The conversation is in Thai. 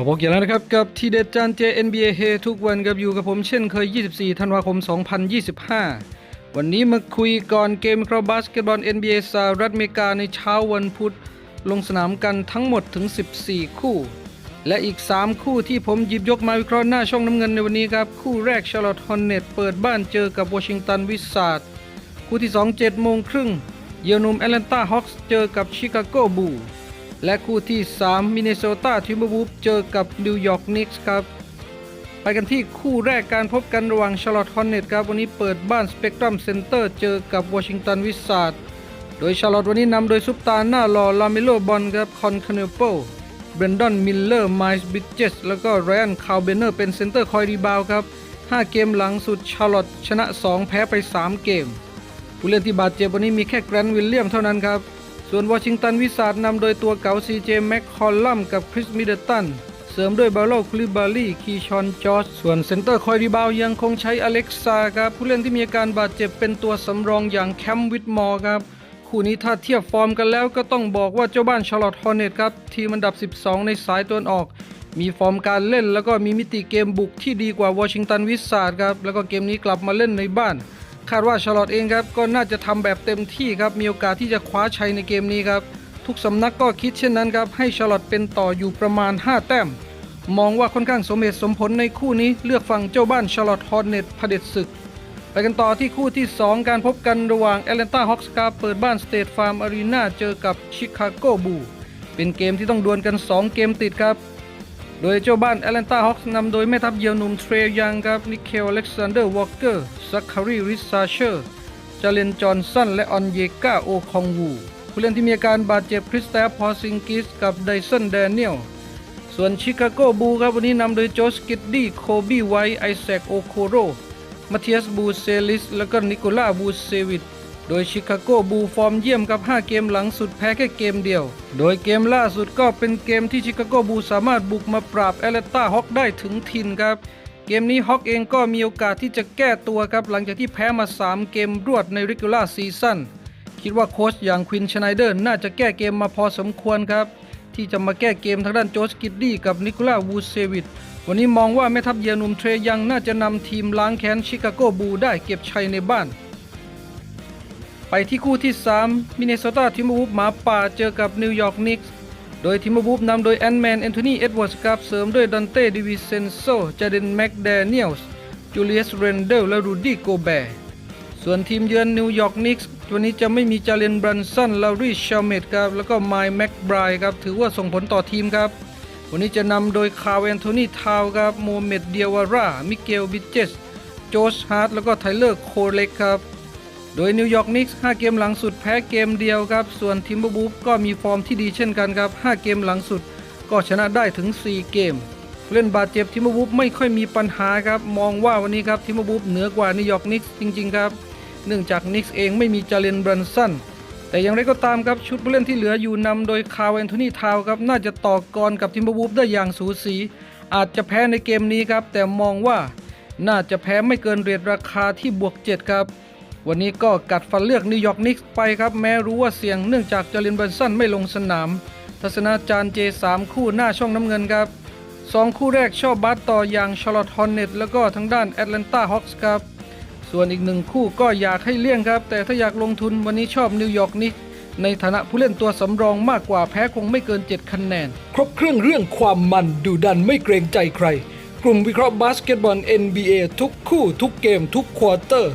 มาพบกอย่างแล้วนะครับกับทีเด็ดจาน JNBA เฮทุกวันกับอยู่กับผมเช่นเคย 24 ธันวาคม 2025 วันนี้มาคุยก่อนเกมครอบาสเกตบอล NBA สหรัฐอเมริกาในเช้าวันพุธ ลงสนามกันทั้งหมดถึง 14 คู่ และอีก 3 คู่ที่ผมหยิบยกมาวิเคราะห์หน้าช่องน้ำเงินในวันนี้ครับ คู่แรกชาร์ลอตฮอนเน็ตเปิดบ้านเจอกับวอชิงตันวิสซาร์ดคู่ที่ 2 7โมงครึ่งเยลนุมแอตแลนตาฮอคส์เจอกับชิคาโกบู และคู่ที่ 3 มิน n โซตาทิมเบอร์วูฟเจอกับนิวยอร์กนิกส์ครับ ไปกันที่คู่แรกการพบกันระหว่างชาร์ลอตฮอนเนตครับ วันนี้เปิดบ้านสเปกตรัมเซ็นเตอร์เจอกับวอชิงตันวิสซาร์ดโดยชาร์ลอตวันนี้นำโดยซุปตาหน้าหล่อลาเมโลบอลครับคอนคาเนโปเบรนดอนมิลเลอร์ไมส์บิ d เจสแล้วก็ไรอันคาวเบเนอร์เป็นเซ็นเตอร์คอยรีบาวครับ 5 เกมหลังสุดชาร์ลอตชนะ 2 แพ้ไป 3 เกม ผู้เล่นที่บาดเจ็บวันนี้มีแค่แกรนท์วิลเลียมเท่านั้นครับ ส่วนวอชิงตันวิสาดนำโดยตัวเก๋าซีเจแม็กคอลลัมกับคริสมิเดตัน เสริมด้วยบาโลคลิบาลีคีชอนจอร์จส่วนเซนเตอร์คอยรีบาวยังคงใช้อเล็กซาครับ ผู้เล่นที่มีอาการบาดเจ็บเป็นตัวสำรองอย่างแคมวิทมอร์ครับคู่นี้ถ้าเทียบฟอร์มกันแล้วก็ต้องบอกว่าเจ้าบ้านชาร์ลอตฮอร์เนตครับ ทีมอันดับ 12 ในสายตะวันออก มีฟอร์มการเล่นแล้วก็มีมิติเกมบุกที่ดีกว่าวอชิงตันวิสซาร์ดครับแล้วก็เกมนี้กลับมาเล่นในบ้าน คาดว่าชาร์ลอตเองครับก็น่าจะทำแบบเต็มที่ครับมีโอกาสที่จะคว้าชัยในเกมนี้ครับทุกสำนักก็คิดเช่นนั้นครับให้ชาร์ลอตเป็นต่ออยู่ประมาณ 5 แต้ม มองว่าค่อนข้างสมเหตุสมผลในคู่นี้เลือกฝั่งเจ้าบ้านชาร์ลอตฮอร์เน็ตเผด็จศึก ไปกันต่อที่คู่ที่ 2 การพบกันระหว่างแอตแลนตาฮอ k ส์ครับเปิดบ้านสเต t ฟาร์มอารีนาเจอกับชิคาโกบูเป็นเกมที่ต้องดวลกัน 2 เกมติดครับ โดยเจ้าบ้านแอตแลนตาฮอ k ส์นำโดยแม่ทัพเยียวหนุ่มเทรยังครับนิเคลอเล็กซานเดอร์วอลเกอร์ซักคารีริซาเชอร์จาเลนจอห์นสันและออนเยกาโอคองวูผู้เล่นที่มีอาการบาดเจ็บคริสแตฟพอซิงกิสกับไดสันแดเนียลส่วนชิคาโกบูครับวันนี้นำโดยโจสกิดดี้โคบี้ไวท์ไอแซคโอโคโรมาเทียสบูเซลิส แล้วก็นิโคล่าบูเซวิต โดยชิคาโกบูฟอร์มเยี่ยมกับ 5 เกมหลังสุดแพ้แค่เกมเดียว โดยเกมล่าสุดก็เป็นเกมที่ชิคาโกบูสามารถบุกมาปราบแอตแลนตาฮอคได้ถึงถิ่นครับ เกมนี้ฮอกเองก็มีโอกาสที่จะแก้ตัวครับ หลังจากที่แพ้มา 3 เกมรวดใน regular season คิดว่าโค้ชอย่างควินชไนเดอร์น่าจะแก้เกมมาพอสมควรครับ ที่จะมาแก้เกมทางด้านโจสกิดดี้กับนิโคล่าวูเซวิตวันนี้มองว่าแม่ทัพเยอนหนุ่มเทรยังน่าจะนำทีมล้างแค้นชิคาโกบูได้เก็บชัยในบ้าน ไปที่คู่ที่ 3 มินเนโซตาทิมบูฟหมาป่าเจอกับนิวยอร์กนิกส์โดยทิมบูฟนำโดยแอนแมนแอนโทนีเอ็ดเวิร์ดครับเสริมด้วยดันเต้ดิวิเซนโซจาเดนแม็กแดเนียลส์จูเลียสเรนเดลและรูดี้โกแบร์ส่วนทีมเยือนนิวยอร์กนิกส์วันนี้จะไม่มีจาเลนบรันสันลารีชาเมตครับแล้วก็ไมล์แม็กไบรครับถือว่าส่งผลต่อทีมครับวันนี้จะนำโดยคาร์แอนโทนีทาวครับโมเมดเดียวาร่ามิเกลบิเจสโจชฮาร์ดแล้วก็ไทเลอร์โคเล็กครับ โดยนิวยอร์กนิกส์5เกมหลังสุดแพ้เกมเดียวครับ ส่วนทิมเบอร์บูฟก็มีฟอร์มที่ดีเช่นกันครับ 5 เกมหลังสุดก็ชนะได้ถึง 4 เกม เล่นบาดเจ็บทิมเบอร์บูฟไม่ค่อยมีปัญหาครับ มองว่าวันนี้ครับทิมเบอร์บูฟเหนือกว่านิวยอร์กนิกส์จริง ๆ ครับ เนื่องจากนิกส์เองไม่มีจาเลนบรันสันแต่อย่างไรก็ตามครับชุดผู้เล่นที่เหลืออยู่นำโดยคาร์แอนโทนีทาวครับน่าจะต่อกรกับทิมเบอร์วูฟได้อย่างสูสี อาจจะแพ้ในเกมนี้ครับแต่มองว่าน่าจะแพ้ไม่เกินเรทราคาที่บวก 7 ครับ วันนี้ก็กัดฟันเลือกนิวยอร์กนิกส์ไปครับ แม้รู้ว่าเสี่ยงเนื่องจากจาเลนบรันสันไม่ลงสนาม ทัศนาจารย์เจสามคู่หน้าช่องน้ำเงินครับสองคู่แรกชอบบาสต่ออย่างชาร์ลอตฮอนเน็ตแล้วก็ทางด้านแอตแลนตาฮอคส์ครับ ส่วนอีกหนึ่งคู่ก็อยากให้เลี่ยงครับ แต่ถ้าอยากลงทุนวันนี้ชอบนิวยอร์กนิกส์ในฐานะผู้เล่นตัวสำรองมากกว่าแพ้คงไม่เกิน 7 คะแนน ครบเครื่องเรื่องความมันดูดันไม่เกรงใจใคร กลุ่มวิเคราะห์บาสเกตบอล NBA ทุกคู่ทุกเกมทุกควอเตอร์